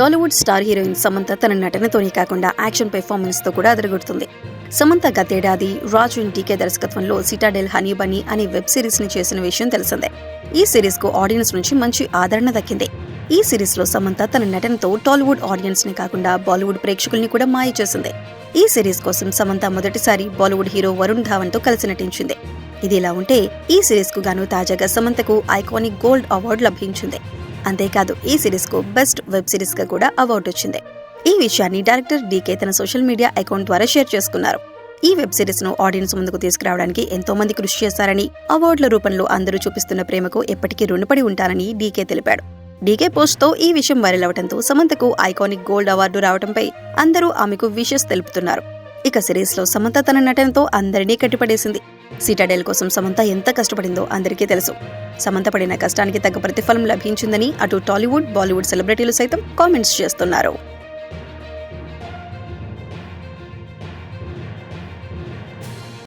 Tollywood star heroine Samantha తన నటనతోనే కాకుండా action పెర్ఫార్మెన్స్తో కూడా అదరగొడుతుంది. సమంత గతేడాది రాజు ఇన్ టీకే దర్శకత్వంలో సిటాడెల్ హనీ బనీ అనే వెబ్ సిరీస్ని చేసిన విషయం తెలిసిందే. ఈ సిరీస్కు ఆడియన్స్ నుంచి మంచి ఆదరణ దక్కింది. ఈ సిరీస్లో సమంత తన నటనతో టాలీవుడ్ ఆడియన్స్ని కాకుండా బాలీవుడ్ ప్రేక్షకుల్ని కూడా మాయ చేసింది. ఈ సిరీస్ కోసం సమంత మొదటిసారి బాలీవుడ్ హీరో వరుణ్ ధావన్తో కలిసి నటించింది. ఇది ఇలా ఉంటే ఈ సిరీస్కు గాను తాజాగా సమంతకు ఐకానిక్ గోల్డ్ అవార్డు లభించింది. అంతేకాదు ఈ సిరీస్కు బెస్ట్ వెబ్ సిరీస్గా కూడా అవార్డు వచ్చింది. ఈ విషయాన్ని డైరెక్టర్ డీకే తన సోషల్ మీడియా అకౌంట్ ద్వారా షేర్ చేసుకున్నారు. ఈ వెబ్ సిరీస్ను ఆడియన్స్ ముందుకు తీసుకురావడానికి ఎంతో మంది కృషి చేశారని అవార్డుల రూపంలో అందరూ చూపిస్తున్న ప్రేమకు ఎప్పటికీ రుణపడి ఉంటారని డీకే తెలిపాడు. డీకే పోస్ట్తో ఈ విషయం వైరల్ అవడంతో సమంతకు ఐకానిక్ గోల్డ్ అవార్డు రావడంపై అందరూ ఆమెకు విషెస్ తెలుపుతున్నారు. ఇక సిరీస్లో సమంత తన నటనతో అందరినీ కట్టిపడేసింది. సిటాడెల్ కోసం సమంత ఎంత కష్టపడిందో అందరికీ తెలుసు. సమంత పడిన కష్టానికి తగ్గ ప్రతిఫలం లభించిందని అటు టాలీవుడ్ బాలీవుడ్ సెలబ్రిటీలు సైతం కామెంట్స్ చేస్తున్నారు.